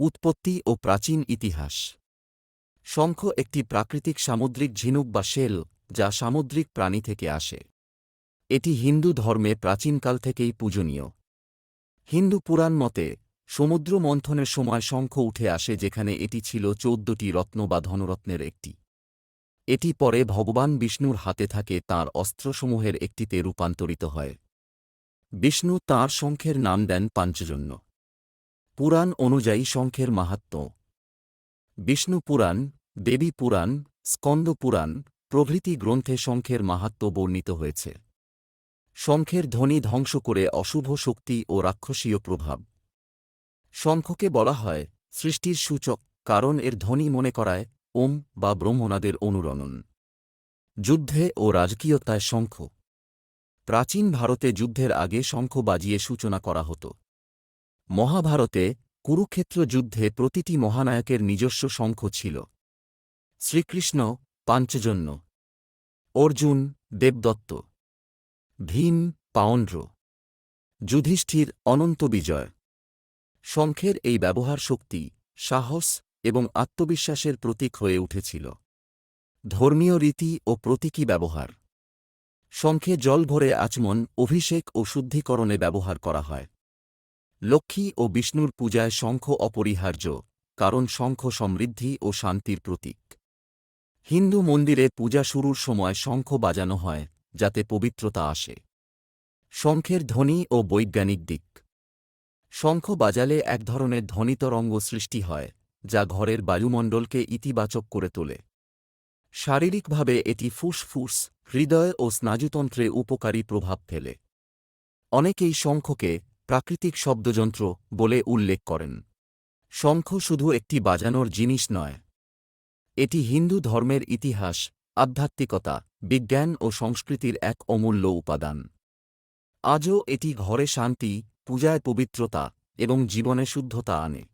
উৎপত্তি ও প্রাচীন ইতিহাস। শঙ্খ একটি প্রাকৃতিক সামুদ্রিক ঝিনুক বা শেল যা সামুদ্রিক প্রাণী থেকে আসে। এটি হিন্দু ধর্মে প্রাচীনকাল থেকেই পূজনীয়। হিন্দু পুরাণ মতে, সমুদ্র মন্থনের সময় শঙ্খ উঠে আসে যেখানে এটি ছিল চৌদ্দটি রত্ন বা ধনরত্নের একটি। এটি পরে ভগবান বিষ্ণুর হাতে থাকে তাঁর অস্ত্রসমূহের একটিতে রূপান্তরিত হয়। বিষ্ণু তাঁর শঙ্খের নাম দেন পাঞ্চজন্য। পুরাণ অনুযায়ী শঙ্খের মাহাত্ম্য বিষ্ণু পুরাণ, দেবী পুরাণ, স্কন্দ পুরাণ, প্রভৃতি গ্রন্থে শঙ্খের মাহাত্ম্য বর্ণিত হয়েছে। শঙ্খের ধ্বনি ধ্বংস করে অশুভ শক্তি ও রাক্ষসীয় প্রভাব। শঙ্খকে বলা হয় সৃষ্টির সূচক, কারণ এর ধ্বনি মনে করায় ওম বা ব্রহ্মনাদের অনুরণন। যুদ্ধে ও রাজকীয়তায় শঙ্খ। প্রাচীন ভারতে যুদ্ধের আগে শঙ্খ বাজিয়ে সূচনা করা হতো। মহাভারতে কুরুক্ষেত্র যুদ্ধে প্রতিটি মহানায়কের নিজস্ব শঙ্খ ছিল। শ্রীকৃষ্ণ পাঞ্চজন্য, অর্জুন দেবদত্ত, ভীম পাওন্ড্র, যুধিষ্ঠির অনন্ত বিজয়। শঙ্খের এই ব্যবহার শক্তি সাহস এবং আত্মবিশ্বাসের প্রতীক হয়ে উঠেছিল। ধর্মীয় রীতি ও প্রতীকী ব্যবহার। শঙ্খে জল ভরে আচমন অভিষেক ও শুদ্ধিকরণে ব্যবহার করা হয়। লক্ষ্মী ও বিষ্ণুর পূজায় শঙ্খ অপরিহার্য, কারণ শঙ্খ সমৃদ্ধি ও শান্তির প্রতীক। হিন্দু মন্দিরে পূজা শুরুর সময় শঙ্খ বাজানো হয়, যাতে পবিত্রতা আসে। শঙ্খের ধ্বনি ও বৈজ্ঞানিক দিক। শঙ্খ বাজালে এক ধরনের ধ্বনিতরঙ্গ সৃষ্টি হয়, যা ঘরের বায়ুমণ্ডলকে ইতিবাচক করে তোলে। শারীরিকভাবে এটি ফুসফুস, হৃদয় ও স্নায়ুতন্ত্রে উপকারী প্রভাব ফেলে। অনেকেই শঙ্খকে প্রাকৃতিক শব্দযন্ত্র বলে উল্লেখ করেন। শঙ্খ শুধু একটি বাজানোর জিনিস নয়। এটি হিন্দু ধর্মের ইতিহাস, আধ্যাত্মিকতা, বিজ্ঞান ও সংস্কৃতির এক অমূল্য উপাদান। আজও এটি ঘরে শান্তি, পূজায় পবিত্রতা এবং জীবনে শুদ্ধতা আনে।